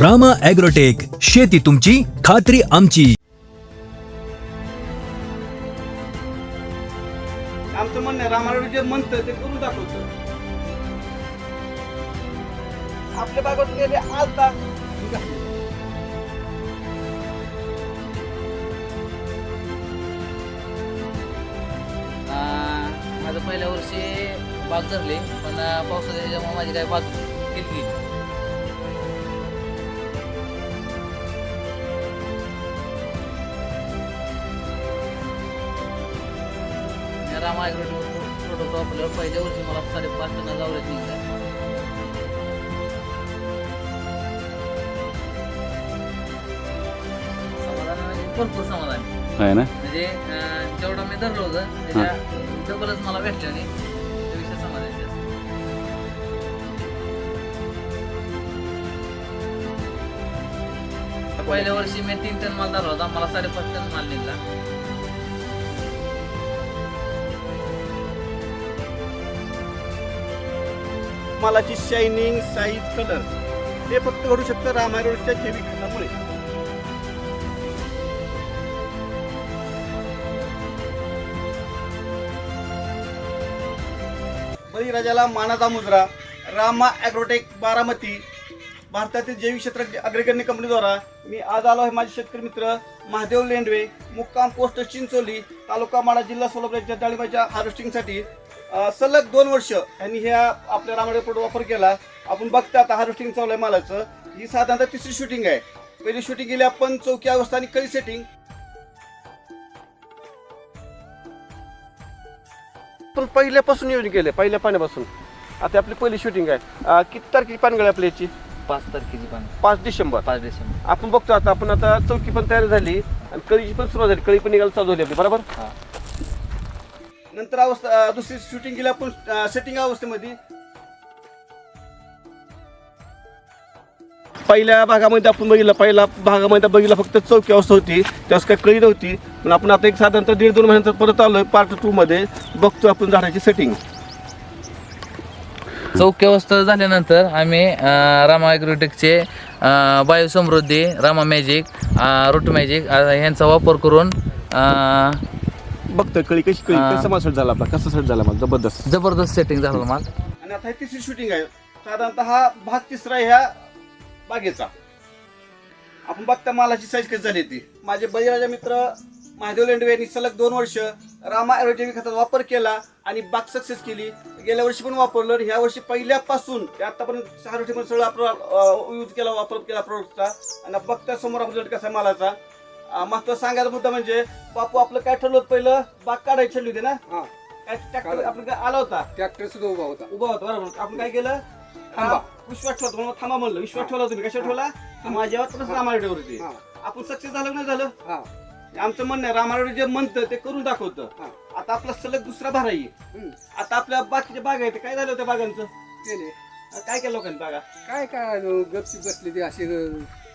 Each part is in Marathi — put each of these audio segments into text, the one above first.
रामा ॲग्रोटेक शेती तुमची खात्री आमची. आमचं म्हणणं आहे रामायण जे म्हणतं ते करून दाखवतं. आपल्या भागात गेले आलता अं, माझं पहिल्या वर्षी बाग धरले पण पावसाच्या ह्याच्यामुळे माझी काही बाग गेली गेली रामा प्रोडक्ट वापरल्यावर पहिल्या वर्षी मला साडेपाच टन निघाला समाधान म्हणजे भरपूर समाधान आहे. आहे ना म्हणजे जेवढं मी धरलं होतं त्याच्या डबलच मला भेटलं आणि त्या विषय समाधान आहे. पहिल्या वर्षी मी तीन टन माल धरला होता मला साडेपाच टन माल निघला मालाची शायनिंग साईज कलर हे फक्त घडू शकतं रामाय जैविक खतामुळे बळीराजाला मानाचा मुजरा रामा ॲग्रोटेक बारामती भारतातील जैविक क्षेत्र अग्रगण्य कंपनीद्वारा मी आज आलो आहे माझे शेतकरी मित्र महादेव लेंडवे मुक्काम पोस्ट चिंचोली तालुका माडा जिल्हा सोलापूर डाळिंबाच्या हार्वेस्टिंगसाठी सलग दोन वर्ष यांनी ह्या आपल्या रामाडे प्रोडक्ट वापर केला. आपण बघता आता हार्वेस्टिंग चालू आहे मालाचं. ही साधारणतः तिसरी शूटिंग आहे. पहिली शूटिंग केली आपण चौकी अवस्था आणि कळी सेटिंग पण पहिल्यापासून नियोजन केलं पहिल्या पाण्यापासून. आता आपली पहिली शूटिंग आहे. अ, किती तारखेची पानगळी आपली याची? पाच तारखेची पण पाच डिसेंबर. पाच डिसेंबर. आपण बघतो आता आपण आता चौकी पण तयार झाली आणि कळीची पण सुरुवात झाली. कळी पण निघायला चालू झाली आपली बरोबर? हा. नंतर अवस्था दुसरी शूटिंग केली आपण सेटिंग अवस्थेमध्ये. पहिल्या भागामध्ये आपण बघितलं पहिल्या भागामध्ये बघितलं फक्त चौकी अवस्था होती. त्यावेळेस काही कळी नव्हती. पण आपण आता एक साधारणतः दीड दोन महिन्यानंतर परत आलोय पार्ट टू मध्ये. बघतो आपण झाडाची सेटिंग चौकी अवस्था झाल्यानंतर आम्ही रामा ॲग्रोटेकचे बायोसमृद्धी Rama magic root root magic यांचा वापर करून बघतोय कळी कशी कळी हा. कसा माल सेट झाला आपला? कसा सेट झाला मला? जबरदस्त. जबरदस्त सेटिंग झालं माल. आणि आता ही तिसरी शूटिंग आहे. साधारणतः हा भाग तिसरा आहे ह्या बागेचा. आपण बघता मालाची साईज कशी झाली ती. माझे बळीराजा मित्र महादेव लेंडवे यांनी सलग दोन वर्ष रामा ॲरोजैविक खताचा वापर केला आणि बाग सक्सेस केली. गेल्या वर्षी पण वापरलं ह्या वर्षी पहिल्यापासून ते आतापर्यंत सहा रोटीमध्ये सगळं आपण यूज केला वापर केला प्रोडक्टचा आणि बघता समोर आपण कसा आहे मालाचा. महत्त्वाचा सांगायचा मुद्दा म्हणजे बापू आपलं काय ठरलं होतं पहिलं? बाग काढायची ठरली होती ना? काय ट्रॅक्टर आपण काय आला होता? ट्रॅक्टर सुद्धा उभा होता. उभा होता बरोबर. आपण काय केलं? थांबा. हा, विश्वास ठेवतो म्हणून थांबा म्हणलं. विश्वास ठेवला तुम्ही. कशा ठेवला? माझ्यावर परत रामायणावरती हा. आपण सक्सेस झालं की नाही झालं? हा. आमचं म्हणणं आहे रामायण जे म्हणतं ते करून दाखवतं. हा. आता आपला सलग दुसरा भार आहे. हम्म. आता आपल्या बाकीच्या बाग आहेत काय झालं त्या बागांचं? केले काय केलं लोकांनी बागा? काय काय गपची बसली ती अशी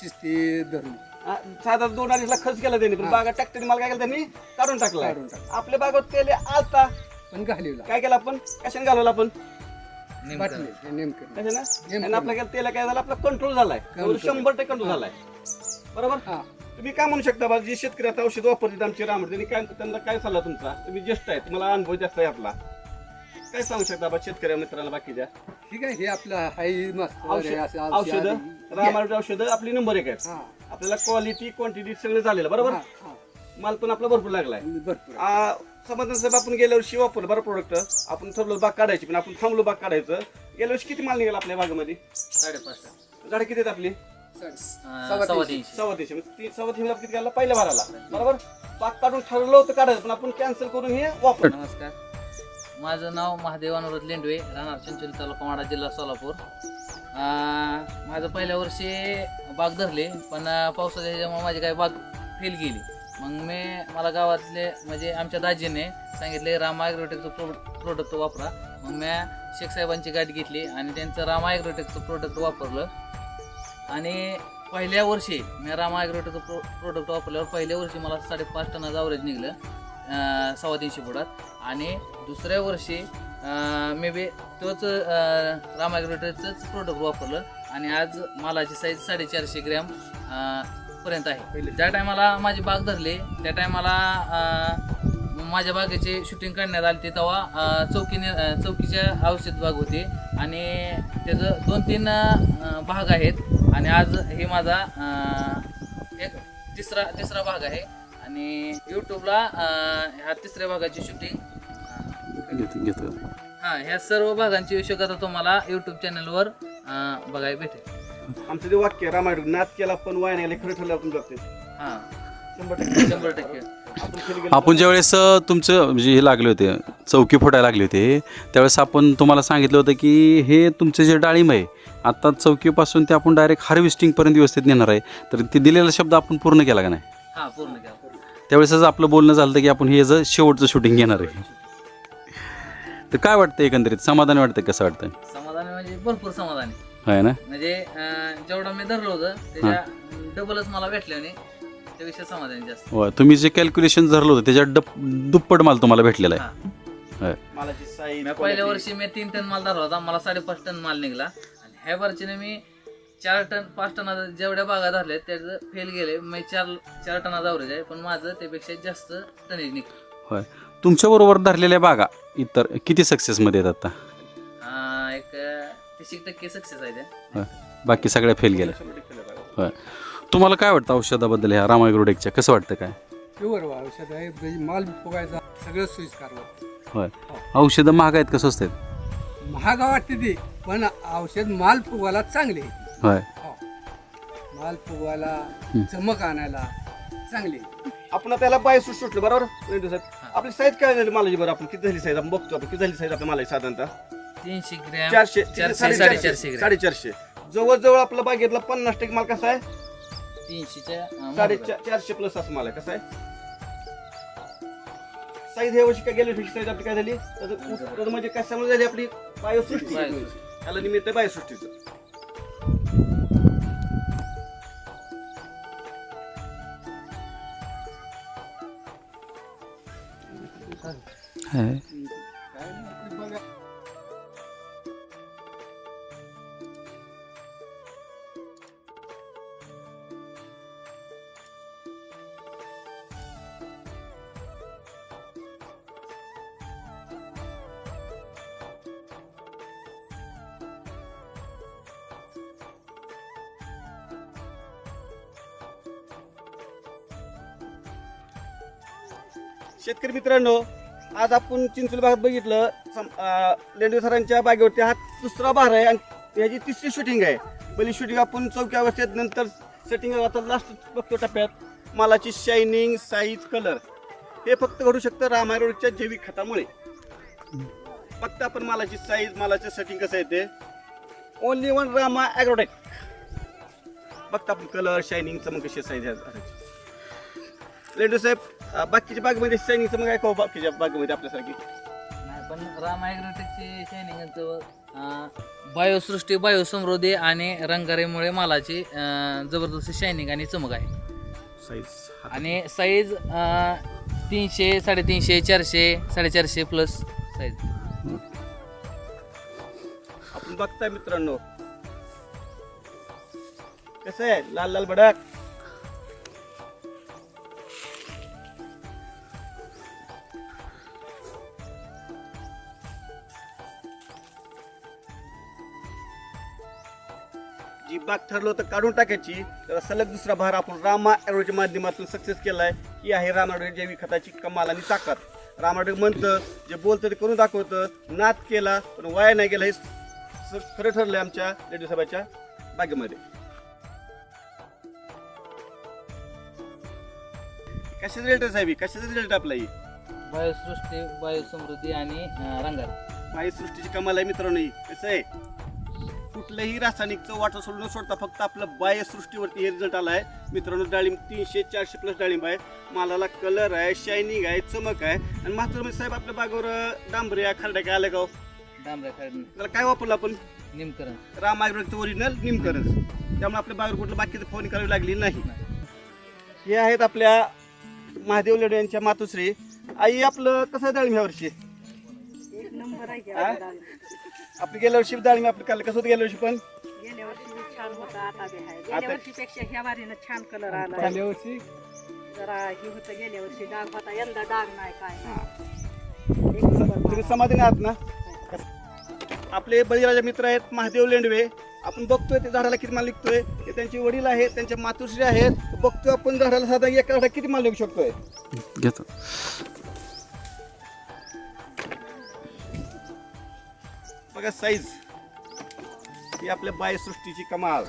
शिस्ती धरून साधारण दोन अडीच लाख खर्च केला त्यांनी पण. बागा ट्रॅक्टरने मला काय केलं त्यांनी? काढून टाकला. काढून टाकला. आपल्या बागात केले आता. पण घालीवला. काय केलं आपण? कशाने घालवलं आपण? बाटली हे नेमकं. कशाने? नेमकं. आणि आपल्या त्याला काय झालं? आपला कंट्रोल झालाय. Control. शंभर टक्के कंट्रोल झालाय. बरोबर? हा. तुम्ही काय म्हणू शकता बा जे शेतकरी आता औषध वापरतात आमचे रामड त्यांनी काय त्यांना काय सल्ला तुमचा? तुम्ही ज्येष्ठ आहे तुम्हाला अनुभव जास्त आहे आपला. काय सांगू शकता बा शेतकऱ्या मित्राला बाकीच्या? ठीक आहे हे आपलं हाय मस्त. औषध औषधं? औषधं आपली नंबर एक आहेत. हा. आपल्याला क्वालिटी क्वांटिटी सगळं झालेलं बरोबर. माल पण आपला भरपूर लागलाय. भरपूर आ, समाधान साहेब आपण गेल्या वर्षी वापरलं बरं प्रोडक्ट आपण ठरलो बाग काढायची पण आपण थांबलो बाग काढायचं. गेल्या वर्षी किती माल निघाला आपल्या बागेमध्ये? साडेपाच झाड किती आहेत आपली? सव्वा तीनशे. सव्वा तीनशे. म्हणजे ती सव्वा तीनशे किती पहिल्या भराला. बरोबर? बाग काढून ठरवलं होतं काढायचं पण आपण कॅन्सल करून हे वापर नमस्कार. माझं नाव महादेव अनुरोध लेंडवे राहणार चिंचोली तालुका माडा जिल्हा सोलापूर. अं, माझं पहिल्या वर्षी बाग धरली पण पावसाच्या ह्याच्यामुळे माझी काही बाग फेल गेली. मग मी मला गावातले म्हणजे आमच्या दाजीने सांगितले रामा ॲग्रोटेकचं प्रो प्रोडक्ट वापरा. मग मी शेख साहेबांची गाठ घेतली आणि त्यांचं रामा ॲग्रोटेकचं प्रोडक्ट वापरलं. आणि पहिल्या वर्षी मी रामा ॲग्रोटेकचं प्रो प्रोडक्ट वापरल्यावर पहिल्या वर्षी मला साडेपाच टनाचं ॲव्हरेज निघलं सव्वा तीनशे फुटात. आणि दुसऱ्या वर्षी मे बी तोच रामायग्रोटेचंच प्रोडक्ट वापरलं आणि आज मालाची साईज साडेचारशे ग्रॅम पर्यंत आहे. ज्या टायमाला माझी बाग धरली त्या टायमाला माझ्या बागेचे शूटिंग करण्यात आली ते तेव्हा चौकीने चौकीच्या औषध बाग होती आणि त्याचं दोन तीन भाग आहेत आणि आज हे माझा एक तिसरा तिसरा भाग आहे. आणि यूट्यूबला ह्या तिसऱ्या भागाची शूटिंग घेतो घेतो. हां ह्या सर्व भागांची विषयकथा तुम्हाला यूट्यूब चॅनलवर बघायला भेटेल. आमचं ते वाक्य रामायण नाद केला पण वाया नाही खरं ठरलं आपण जगते हां. शंभर टक्के. शंभर टक्के. आपण खाली गेलो. आपण ज्यावेळेस अ, तुमचं म्हणजे हे लागले होते चौकी फुटायला लागले होते त्यावेळेस आपण तुम्हाला सांगितलं होतं की हे तुमचं जे डाळिंब आहे आता चौकीपासून ते आपण डायरेक्ट हार्वेस्टिंगपर्यंत व्यवस्थित नेणार आहे. तर ते दिलेला शब्द आपण पूर्ण केला का नाही? हां पूर्ण घ्या त्यावेळेसच आपलं बोलणं झालं होतं की आपण हे जर शेवटचं शूटिंग घेणार आहे. तर काय वाटतं एकंदरीत? समाधानी वाटतं कसं वाटतं समाधानी म्हणजे भरपूर समाधानी आहे. ना? म्हणजे अं, जेवढं मी धरलं होतं त्याच्या डबलच मला भेटल्याने त्यापेक्षा समाधानी जास्त. होय तुम्ही जे कॅल्क्युलेशन धरलं होतं त्याच्यात डप दुप्पट माल तुम्हाला भेटलेला आहे. हां. साईज मी पहिल्या वर्षी मी तीन टन माल धरला होता मला साडेपाच टन माल निघाला. आणि ह्या वर्षीने मी चार टन पाच टना जेवढ्या बागा धरल्या त्याचं फेल गेले मी चार चार टनाचा अवरेज आहे पण माझं त्यापेक्षा जास्त टनेज होय. तुमच्याबरोबर धरलेल्या बागा इतर किती सक्सेसमध्ये आहेत आता? अं, एक तीस एक टक्के सक्सेस आहे त्या. होय. बाकी सगळ्या फेल गेल्या. होय. तुम्हाला काय वाटतं औषधाबद्दल ह्या रामायग्रोडेकच्या कसं वाटतं काय? प्युअर औषध आहे म्हणजे माल फुगायचा सगळं सोयीस्कार वाटतं होय. औषधं महाग आहेत कसं असतात महागा वाटते ती पण औषध माल फुगायला चांगले. होय. हो. माल फुगवायला चमक आणायला चांगले. आपण त्याला बाय सुट सुटलं बरोबर? नाही दिवसात आपली साईज काय झाली मालाची बरं आपण किती झाली साईज आपण बघतो आपण किती झाली साईज आपल्या मालाची साधारणतः? तीनशे ग्रॅम चारशे चारशे साडेचारशे साडेचारशे ग्रॅम. साडेचारशे. जवळजवळ आपला बागेतला पन्नास टक्के माल कसा आहे? तीनशेच्या अं, साडेचार चारशे प्लस असं माल आहे. कसा आहे? साईज ह्या वर्षी काय गेल्या वर्षी साईज आपली काय झाली? उत्तर म्हणजे कशामुळे झाली आपली? बायोसृष्टी. बायोसृष्टी. त्याला निमित्त आहे बायोसृष्टीचं. आहे. शेतकरी मित्रांनो आज आपण चिंचोली भागात बघितलं सम- लेंडवे सरांच्या बागेवरती हा दुसरा भार आहे आणि याची तिसरी शूटिंग आहे. पहिली शूटिंग आपण चौक्या वर्षात नंतर सेटिंग आता लास्ट बघतो टप्प्यात मालाची शायनिंग साईज कलर हे फक्त घडू शकतं रामायरोडच्या जैविक खतामुळे. फक्त आपण मालाची साईज मालाचं सेटिंग कसं येते ओनली वन रामा ॲग्रोटेक फक्त आपण कलर शायनिंग चमक कशी साईज लेंडू साहेब बाकीच्या बागेमध्ये आहे का हो बाकीच्या बागेमध्ये आपल्यासारखी? नाही पण राम ॲग्रोटेकची शायनिंग बायोसृष्टी बायोसमृद्धी आणि रंगारीमुळे मालाची अं, जबरदस्त शायनिंग आणि चमक आहे. साईज आणि साईज तीनशे साडेतीनशे चारशे साडेचारशे प्लस साईज आपण बघताय मित्रांनो. कसं आहे? लाल लाल भडक. बाग ठरलो तर काढून टाकायची. त्याला सलग दुसरा भार आपण रामा ॲग्रोच्या माध्यमातून सक्सेस केलाय. ही आहे रामाडोळे जैविक खताची कमाल आणि ताकद. रामाडोळे म्हणतं जे बोलतं ते करून दाखवतं नाद केला पण वाया नाही गेला हे खरं ठरलंय आमच्या लेडी साहेबाच्या बागेमध्ये. कशाचा रिझल्ट आहे साहेब? कशाचा रिझल्ट आपला ही? बायोसृष्टी बायोसमृद्धी आणि रंगारी माझी सृष्टीची कमाल आहे मित्रांनो कसं आहे? कुठलंही रासायनिकचं वाटर सोडून न सोडता फक्त आपलं बाह्य सृष्टीवरती हे रिझल्ट आला आहे. मित्रांनो डाळिंब तीनशे चारशे प्लस डाळिंब आहे. मालाला कलर आहे शायनिंग आहे चमक आहे. आणि मात्र म्हणजे साहेब आपल्या बागेवर डांबरे आहे खरड्या काय आलं का हो? डांबऱ्या खाडी त्याला काय वापरलं आपण? निमकरण. राम ओरिजिनल निमकरंज त्यामुळे आपल्या बागेवर कुठलं बाकीचं फोन करावी लागली नाही. हे आहेत आपल्या महादेव लेडे यांच्या मातोश्री. आई आपलं कसं आहे डाळिंब ह्या वर्षी? नंबर आहे आपली गेल्या वर्षी डाळिंब आपलं काल कसं होतं गेल्या वर्षी पण? गेल्या वर्षी बी छान होता आता बी आहे. गेल्या वर्षीपेक्षा ह्या वारीनं छान कलर आला. गेल्या वर्षी? जरा हे होतं गेल्या वर्षी डाग होता यंदा डाग नाही काय नाही. एक नंबर तुम्ही माल. समाधानी आहात ना? आपले बळीराजा मित्र आहेत महादेव लेंडवे. आपण बघतोय ते झाडाला किती माल निघतोय. ते त्यांचे वडील आहेत त्यांच्या मातुश्री आहेत. बघतोय आपण झाडाला साधा एका झाडाला किती माल निघू शकतोय? घेतो. बघा साईज ही आपल्या बायसृष्टीची कमाल.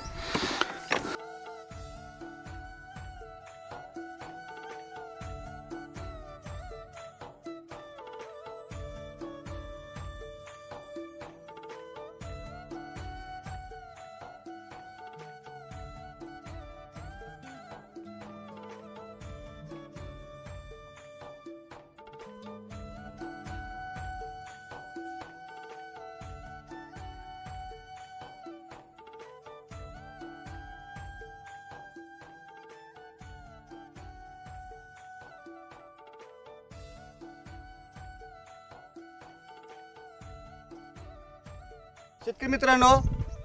शेतकरी मित्रांनो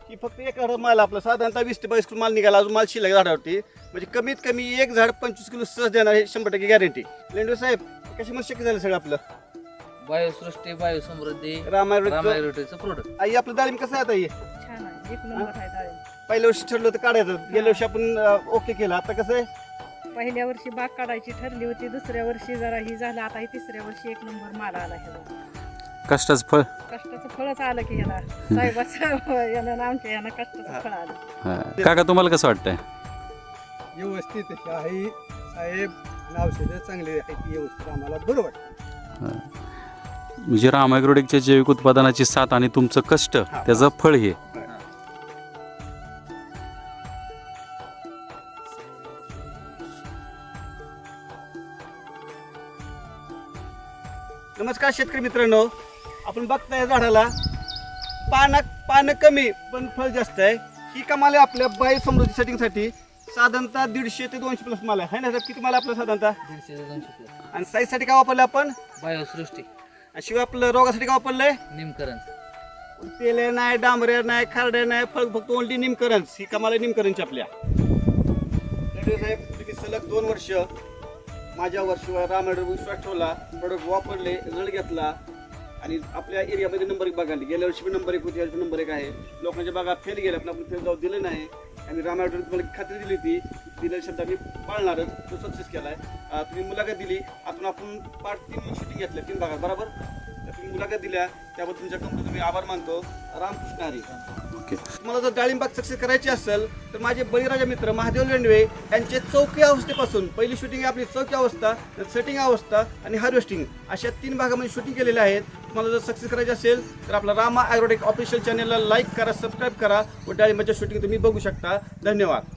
ही फक्त एक झाड माल आपलं. साधारणतः वीस ते बावीस किलो माल निघाला अजून माल शिल्लक झाडावरती. म्हणजे कमीत कमी एक झाड पंचवीस किलो सहज देणार हे शंभर टक्के गॅरंटी लेंडवे साहेब कशामुळे शक्य झालं सगळं आपलं? बायोसृष्टी बायोसमृद्धी रामायण रामायरोटेचं प्रोडक्ट आई आपलं डाळिंब कसं आहे आता हे? छान आहे. एक नंबर आहे डाळिंब पहिल्या वर्षी ठरलं होतं काढायचं. गेल्या वर्षी आपण ओके केलं. आता कसं आहे? पहिल्या वर्षी बाग काढायची ठरली होती. दुसऱ्या वर्षी जरा ही झालं. आता ही तिसऱ्या वर्षी एक नंबर माल आला ह्याला कष्टाचं फळ. कष्टाचं फळच आलं की ह्याला साहेबाचं यानं आमच्या यानं कष्टाचं फळ आलं. हां. काका तुम्हाला कसं वाटतंय? व्यवस्थित आहे. साहेब आणि औषधं चांगली आहेत व्यवस्थित आम्हाला बरं वाटतं. म्हणजे रामायग्रोडेकच्या जैविक उत्पादनाची साथ आणि तुमचं कष्ट त्याचं फळ हे. नमस्कार शेतकरी मित्रांनो. आपण बघताय झाडाला. पानं पानं कमी पण फळ जास्त आहे. ही कमाल आहे आपल्या बाय समृद्धी सेटिंगसाठी साधारणतः दीडशे ते दोनशे प्लस माल आहे. है ना साहेब? किती माल आहे आपला साधारणतः? दीडशे ते दोनशे प्लस आणि साईजसाठी काय वापरलं आपण? बायोसृष्टी. आणि शिवाय आपलं रोगासाठी काय वापरलंय? निमकरंज. तेले नाही डांबऱ्या नाही खारड्या नाही फळ फक्त ओनली निमकरंज. ही कमाल आहे निमकरंजची आपल्या. साहेब तुम्ही सलग दोन वर्ष माझ्यावर शिवाय रामायण विश्वास ठेवला प्रोडक्ट वापरले रिझल्ट घेतला आणि आपल्या एरियामध्ये नंबर एक बाग आली गेल्या वर्षी पण नंबर एक होती यावर्षी नंबर एक आहे. लोकांच्या बागा फेल गेल्या पण आपण फेल जाऊ दिलं नाही. आणि रामायण तुम्हाला खात्री दिली होती. दिलेला शब्द आम्ही पाळणारच तो सक्सेस केला आहे तुम्ही मुलाखत दिली. आपण आपण पार्ट तीन शूटिंग घेतल्या तीन भागात बरोबर? तुम्ही मुलाखत दिल्या. त्याबद्दल तुमच्या कंपनीचा मी आभार मानतो. रामकृष्ण हरी. ओके. तुम्हाला जर डाळिंबाग सक्सेस करायची असेल तर माझे बळीराजा मित्र महादेव लेंडवे यांचे चौकी अवस्थेपासून पहिली शूटिंग आपली चौकी अवस्था सेटिंग अवस्था आणि हार्वेस्टिंग अशा तीन भागामध्ये शूटिंग केलेले आहेत. तुम्हाला जर सक्सेस करायचे असेल तर आपला रामा ॲग्रोटेक ऑफिशियल चॅनलला लाईक करा सबस्क्राईब करा व डाळिंबाच्या शूटिंग तुम्ही बघू शकता. धन्यवाद.